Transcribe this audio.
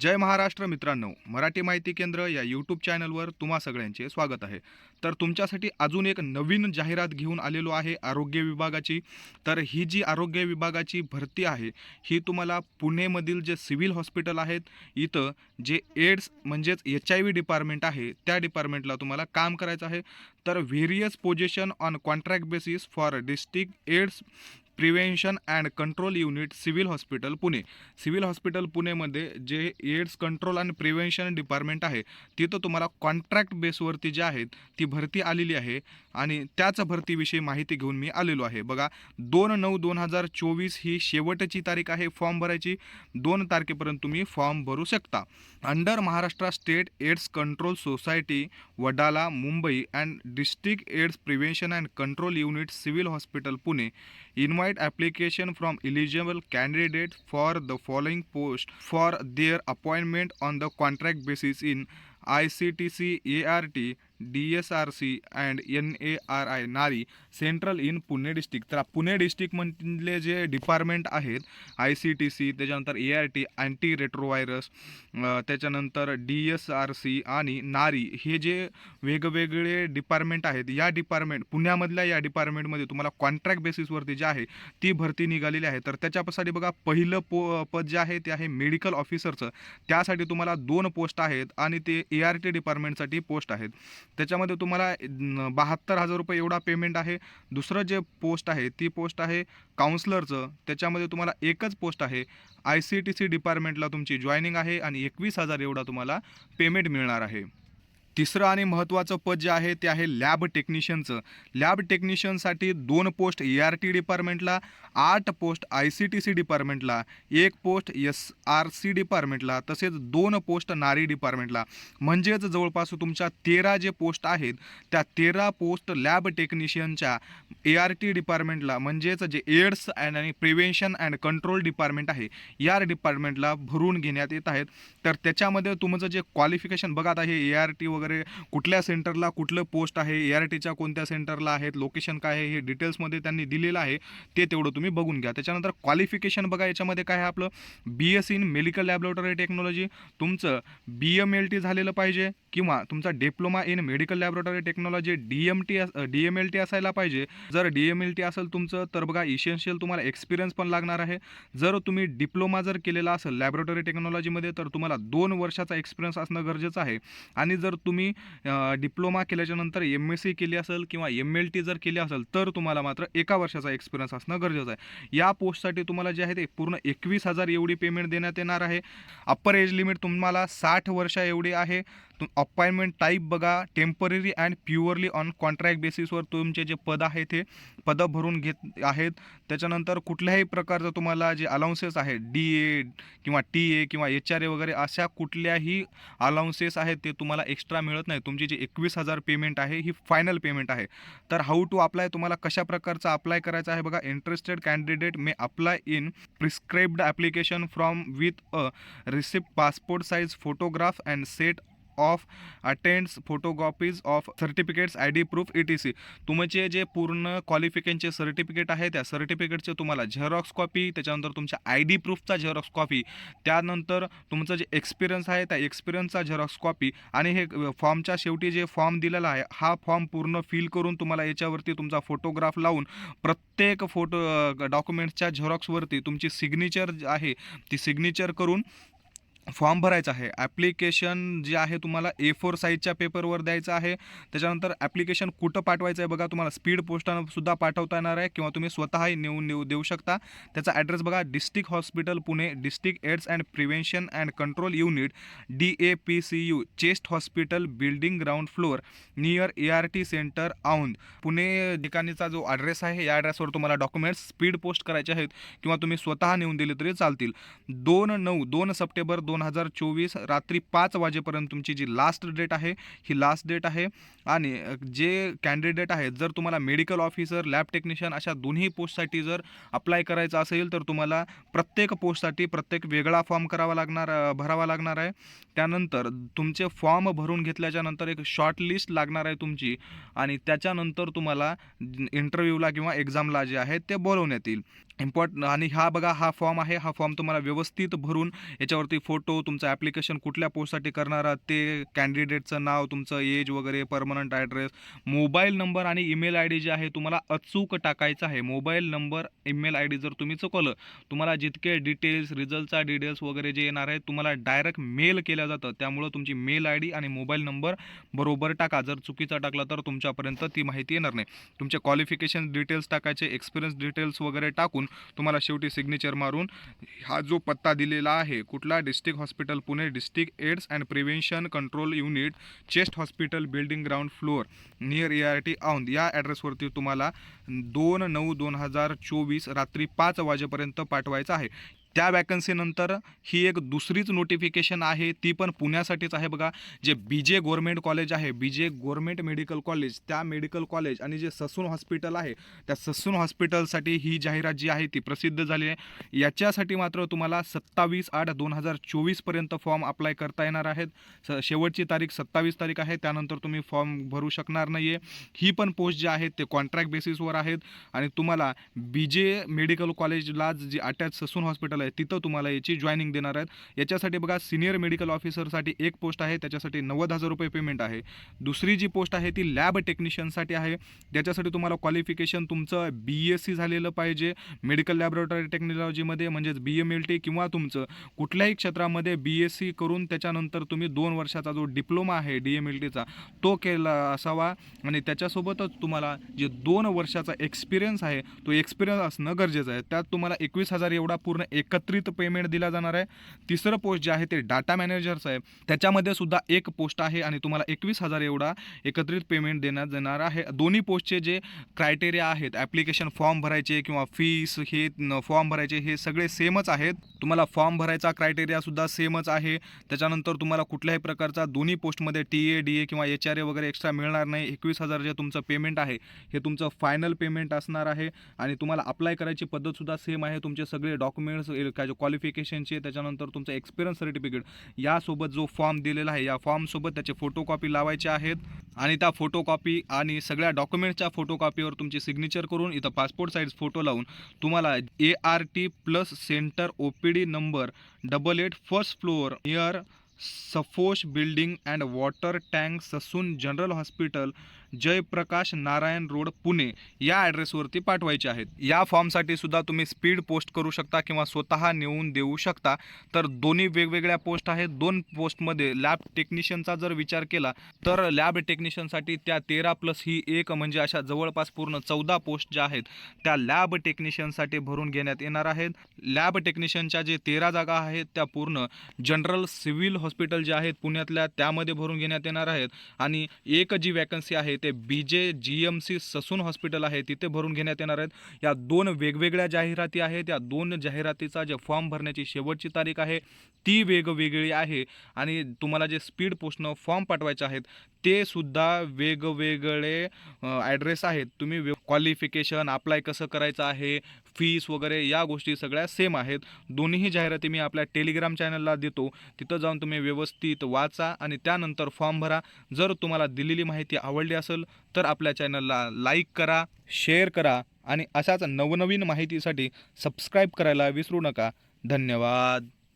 जय महाराष्ट्र मित्रांनो मराठी माहिती केंद्र या यूट्यूब चॅनलवर तुम्हा सगळ्यांचे स्वागत आहे. तर तुमच्यासाठी अजून एक नवीन जाहिरात घेऊन आलेलो आहे आरोग्य विभागाची. तर ही जी आरोग्य विभागाची भरती आहे ही तुम्हाला पुणेमधील जे सिव्हिल हॉस्पिटल आहेत इथं जे एड्स म्हणजेच एच आय व्ही डिपार्टमेंट आहे त्या डिपार्टमेंटला तुम्हाला काम करायचं आहे. तर various position on contract basis for district AIDS prevention and control unit civil hospital Pune. Civil hospital पुणेमध्ये जे AIDS control and prevention department आहे तिथं तुम्हाला कॉन्ट्रॅक्ट बेसवरती जे आहेत ती भरती आलेली आहे आणि त्याच भरतीविषयी माहिती घेऊन मी आलेलो आहे. बघा दोन नऊ दोन हजार चोवीस ही शेवटची तारीख आहे फॉर्म भरायची. दोन तारखेपर्यंत तुम्ही फॉर्म भरू शकता. Under Maharashtra state AIDS control society Wadala Mumbai and district AIDS prevention and control unit civil hospital Pune. Invite application from eligible candidates for the following post for their appointment on the contract basis in ICTC, ART, D S R C and N A R I NARI central in Pune district. तर पुणे डिस्ट्रिक्टमधले जे department आहेत I C T C त्याच्यानंतर A R T anti retrovirus त्याच्यानंतर D S R C आणि NARI हे जे वेगवेगळे department आहेत या डिपार्टमेंट पुण्यामधल्या या डिपार्टमेंटमध्ये तुम्हाला कॉन्ट्रॅक्ट बेसिसवरती जे आहे ती भरती निघालेली आहे. तर त्याच्यासाठी बघा पहिलं पो पद जे आहे ते आहे मेडिकल ऑफिसरचं. त्यासाठी तुम्हाला दोन पोस्ट आहेत आणि ते ए आर टी डिपार्टमेंटसाठी पोस्ट आहेत. त्याच्यामध्ये तुम्हाला बहात्तर हजार रुपये एवढा पेमेंट आहे. दुसरं जे पोस्ट आहे ती पोस्ट आहे काउन्सलरचं त्याच्यामध्ये तुम्हाला एकच पोस्ट आहे. आय सी टी सी डिपार्टमेंटला तुमची जॉईनिंग आहे आणि एकवीस हजार एवढा तुम्हाला पेमेंट मिळणार आहे. तिसरं आणि महत्त्वाचं पद जे आहे ते आहे लॅब टेक्निशियनचं. लॅब टेक्निशियनसाठी दोन पोस्ट ए आर टी डिपार्टमेंटला आठ post I C T C डिपार्टमेंटला एक पोस्ट एस आर सी डिपार्टमेंटला तसेच दोन पोस्ट नारी डिपार्टमेंटला म्हणजेच जवळपास तुमच्या तेरा जे पोस्ट आहेत त्या तेरा पोस्ट लॅब टेक्निशियनच्या ए आर टी डिपार्टमेंटला म्हणजेच जे एड्स अँड आणि प्रिव्हेन्शन अँड कंट्रोल डिपार्टमेंट आहे या डिपार्टमेंटला भरून घेण्यात येत आहेत. तर त्याच्यामध्ये तुमचं जे क्वालिफिकेशन बघा आता हे ए आर टी वगैरे कुठल्या सेंटरला कुठलं पोस्ट आहे ए आर टीच्या कोणत्या सेंटरला आहेत लोकेशन काय आहे हे डिटेल्समध्ये त्यांनी दिलेलं आहे ते तेवढं तुम्ही बघून घ्या. त्याच्यानंतर क्वालिफिकेशन बघा याच्यामध्ये काय आहे आपलं? B S in medical laboratory technology तुमचं बी एम एल टी झालेलं पाहिजे किंवा तुमचा diploma in medical laboratory technology D M T D M L T असायला पाहिजे. जर डी एम एल टी असेल तुमचं तर बघा इसेन्शियल तुम्हाला एक्सपिरियन्स पण लागणार आहे. जर तुम्ही डिप्लोमा जर केलेला असेल लॅबोरेटरी टेक्नॉलॉजीमध्ये तर तुम्हाला दोन वर्षाचा एक्सपिरियन्स असणं गरजेचं आहे. आणि जर तुम्ही डिप्लोमा केल्याच्यानंतर एम एस सी केली असेल किंवा एम एल टी जर केली असेल तर तुम्हाला मात्र एका वर्षाचा एक्सपिरियन्स असणं गरजेचं आहे. या पोस्टसाठी तुम्हाला जे आहे ते पूर्ण एकवीस हजार एवढी पेमेंट देण्यात येणार आहे. अप्पर एज लिमिट तुम्हाला साठ वर्षा एवढी आहे. तुम अपॉइंटमेंट टाईप बघा temporary and purely on contract बेसिसवर तुमचे जे पद आहे ते पदं भरून घेत आहेत. त्याच्यानंतर कुठल्याही प्रकारचं तुम्हाला जे अलाउन्सेस आहेत डी ए किंवा टी ए किंवा एच आर ए वगैरे अशा कुठल्याही अलाउन्सेस आहेत ते तुम्हाला एक्स्ट्रा मिळत नाही. तुमची जी एकवीस हजार पेमेंट आहे ही फायनल पेमेंट आहे. तर हाऊ टू अप्लाय तुम्हाला कशा प्रकारचं अप्लाय करायचं आहे बघा. Interested candidate may apply in prescribed application from with a receipt passport size photograph and set of attends photocopies of certificates I D proof E T C तुमचे जे पूर्ण क्वालिफिकेशनचे certificate आहे त्या सर्टिफिकेटचे तुम्हाला झेरॉक्स कॉपी त्याच्यानंतर तुमच्या आय डी प्रूफचा xerox copy त्यानंतर तुमचं जे एक्सपिरियन्स आहे त्या एक्सपिरियन्सचा झेरॉक्स कॉपी आणि हे फॉर्मच्या शेवटी जे फॉर्म दिलेला आहे हा फॉर्म पूर्ण फिल करून तुम्हाला याच्यावरती तुमचा फोटोग्राफ लावून प्रत्येक फोटो डॉक्युमेंट्सच्या झेरॉक्सवरती तुमची सिग्नेचर आहे ती सिग्नेचर करून फॉर्म भरायचा आहे. ॲप्लिकेशन जे आहे तुम्हाला ए फोर साईजच्या पेपरवर द्यायचं आहे. त्याच्यानंतर ॲप्लिकेशन कुठं पाठवायचं आहे बघा तुम्हाला स्पीड पोस्टानं सुद्धा पाठवता येणार आहे किंवा तुम्ही स्वतःही नेऊन नेऊ देऊ शकता. त्याचा ॲड्रेस बघा district hospital Pune district AIDS and prevention and control unit D A P C U chest hospital building ground floor near A R T centre Aundh. Pune ठिकाणीचा जो ॲड्रेस आहे या ॲड्रेसवर तुम्हाला डॉक्युमेंट्स स्पीड पोस्ट करायचे आहेत किंवा तुम्ही स्वतः नेऊन दिले तरी चालतील. दोन नऊ दोन सप्टेंबर दोन हजार चोवीस रात्री पाच वाजेपर्यंत तुमची जी लास्ट डेट आहे ही लास्ट डेट आहे. आणि जे कॅन्डिडेट आहेत जर तुम्हाला मेडिकल ऑफिसर लॅब टेक्निशियन अशा दोन्ही पोस्टसाठी जर अप्लाय करायचं असेल तर तुम्हाला प्रत्येक पोस्टसाठी प्रत्येक वेगळा फॉर्म करावा लागणार भरावा लागणार आहे. त्यानंतर तुमचे फॉर्म भरून घेतल्याच्या नंतर एक शॉर्ट लिस्ट लागणार आहे तुमची. आणि त्याच्यानंतर तुम्हाला इंटरव्ह्यूला किंवा एक्झामला जे आहे ते बोलवण्यात येईल. इम्पॉर्ट आणि हा बघा हा फॉर्म आहे. हा फॉर्म तुम्हाला व्यवस्थित भरून याच्यावरती फोटो तुमचं ॲप्लिकेशन कुठल्या पोस्टसाठी करणार आहात ते कॅन्डिडेटचं नाव तुमचं एज वगैरे परमनंट ॲड्रेस मोबाईल नंबर आणि ईमेल आय डी जे आहे तुम्हाला अचूक टाकायचं आहे. Mobile number email I D जर तुम्ही चुकवलं तुम्हाला जितके डिटेल्स रिझल्टचा डिटेल्स वगैरे जे येणार आहे तुम्हाला डायरेक्ट मेल केलं जातं. त्यामुळं तुमची मेल आय डी आणि मोबाईल नंबर बरोबर टाका. जर चुकीचा टाकला तर तुमच्यापर्यंत ती माहिती येणार नाही. तुमचे क्वालिफिकेशन डिटेल्स टाकायचे एक्सपिरियन्स डिटेल्स वगैरे टाकून तुम्हाला शेवटी सिग्नेचर मारून हा जो पत्ता दिलेला आहे कुठला? District hospital Pune district AIDS and prevention control unit chest hospital building ground floor near A R T Aundh या ॲड्रेसवरती तुम्हाला दोन नऊ दोन हजार चोवीस रात्री पाच वाजेपर्यंत पाठवायचं आहे. त्या वॅकन्सीनंतर ही एक दुसरीच नोटिफिकेशन आहे ती पण पुण्यासाठीच आहे बघा. जे बी जे गव्हर्मेंट कॉलेज आहे B J government medical college त्या मेडिकल कॉलेज आणि जे ससून हॉस्पिटल आहे त्या ससून हॉस्पिटलसाठी ही जाहिरात जी आहे ती प्रसिद्ध झाली आहे. याच्यासाठी मात्र तुम्हाला सत्तावीस आठ दोन हजार चोवीसपर्यंत फॉर्म अप्लाय करता येणार आहेत. स शेवटची तारीख सत्तावीस तारीख आहे त्यानंतर तुम्ही फॉर्म भरू शकणार नाही आहे ही पण पोस्ट जे आहेत ते कॉन्ट्रॅक्ट बेसिसवर आहेत. आणि तुम्हाला बी जे मेडिकल कॉलेजला जी अटॅच ससून हॉस्पिटल आहे तिथं तुम्हाला याची जॉईनिंग देणार आहेत. याच्यासाठी बघा सिनियर मेडिकल ऑफिसरसाठी एक पोस्ट आहे त्याच्यासाठी नव्वद हजार रुपये पेमेंट आहे. दुसरी जी पोस्ट आहे ती लॅब टेक्निशियनसाठी आहे. त्याच्यासाठी तुम्हाला क्वालिफिकेशन तुमचं बी एस सी झालेलं पाहिजे. मेडिकल लॅबोरेटरी टेक्नॉलॉजीमध्ये म्हणजेच बी एम एल टी किंवा तुमचं कुठल्याही क्षेत्रामध्ये बी एस सी करून त्याच्यानंतर तुम्ही दोन वर्षाचा जो डिप्लोमा आहे डी एम एल टीचा तो केला असावा. आणि त्याच्यासोबतच तुम्हाला जे दोन वर्षाचा एक्सपिरियन्स आहे तो एक्सपिरियन्स असणं गरजेचं आहे. त्यात तुम्हाला एकवीस हजार एवढा पूर्ण एक एकत्रित पेमेंट दिला जाणार आहे. तिसरं पोस्ट जे आहे ते डाटा मॅनेजरचं आहे. त्याच्यामध्ये सुद्धा एक पोस्ट आहे आणि तुम्हाला एकवीस हजार एवढा एकत्रित पेमेंट देण्यात येणार आहे. दोन्ही पोस्टचे जे क्रायटेरिया आहेत ॲप्लिकेशन फॉर्म भरायचे किंवा फीस हे फॉर्म भरायचे हे सगळे सेमच आहेत. तुम्हाला फॉर्म भरायचा क्रायटेरियासुद्धा सेमच आहे. त्याच्यानंतर तुम्हाला कुठल्याही प्रकारचा दोन्ही पोस्टमध्ये टी ए डी ए किंवा एच आर ए वगैरे एक्स्ट्रा मिळणार नाही. एकवीस हजार जे तुमचं पेमेंट आहे हे तुमचं फायनल पेमेंट असणार आहे. आणि तुम्हाला अप्लाय करायची पद्धतसुद्धा सेम आहे. तुमचे सगळे डॉक्युमेंट्स काय जे क्वालिफिकेशनचे त्याच्यानंतर तुमचं एक्सपिरियन्स सर्टिफिकेट यासोबत जो फॉर्म दिलेला आहे या फॉर्मसोबत त्याचे फोटोकॉपी लावायचे आहेत. आणि त्या फोटोकॉपी आणि सगळ्या डॉक्युमेंटच्या फोटोकॉपीवर तुमची सिग्नेचर करून इथं पासपोर्ट साईज फोटो लावून तुम्हाला A R T plus centre O P D number double eight first floor near सफोश building and water tank Sassoon general hospital Jayaprakash Narayan road Pune या ॲड्रेसवरती पाठवायचे आहेत. या फॉर्मसाठी सुद्धा तुम्ही स्पीड पोस्ट करू शकता किंवा स्वतः नेऊन देऊ शकता. तर दोन्ही वेगवेगळ्या पोस्ट आहेत. दोन पोस्टमध्ये लॅब टेक्निशियनचा जर विचार केला तर लॅब टेक्निशियनसाठी त्या तेरा प्लस ही एक म्हणजे अशा जवळपास पूर्ण चौदा पोस्ट ज्या आहेत त्या लॅब टेक्निशियनसाठी भरून घेण्यात येणार आहेत. लॅब टेक्निशियनच्या जे तेरा जागा आहेत त्या पूर्ण जनरल सिव्हिल हॉस्पिटल जे आहेत पुण्यातल्या त्यामध्ये भरून घेण्यात येणार आहेत. आणि एक जी वॅकन्सी आहे ते B J G M C Sassoon hospital आहे तिथे भरून घेण्यात येणार आहेत. या दोन वेगवेगळ्या जाहिराती आहेत. या दोन जाहिरातीचा जे फॉर्म भरण्याची शेवटची तारीख आहे ती वेगवेगळी आहे. आणि तुम्हाला जे स्पीड पोस्टनं फॉर्म पाठवायचे आहेत ते सुद्धा वेगवेगळे ॲड्रेस आहेत. तुम्ही क्वालिफिकेशन अप्लाय कसं करायचं आहे फीस वगैरे या गोष्टी सगळ्या सेम आहेत. दोन्हीही जाहिराती मी आपल्या टेलिग्राम चॅनलला देतो. तिथं जाऊन तुम्ही व्यवस्थित वाचा आणि त्यानंतर फॉर्म भरा. जर तुम्हाला दिलेली माहिती आवडली असेल तर आपल्या चॅनलला लाईक करा शेअर करा आणि अशाच नवनवीन माहितीसाठी सबस्क्राईब करायला विसरू नका. धन्यवाद.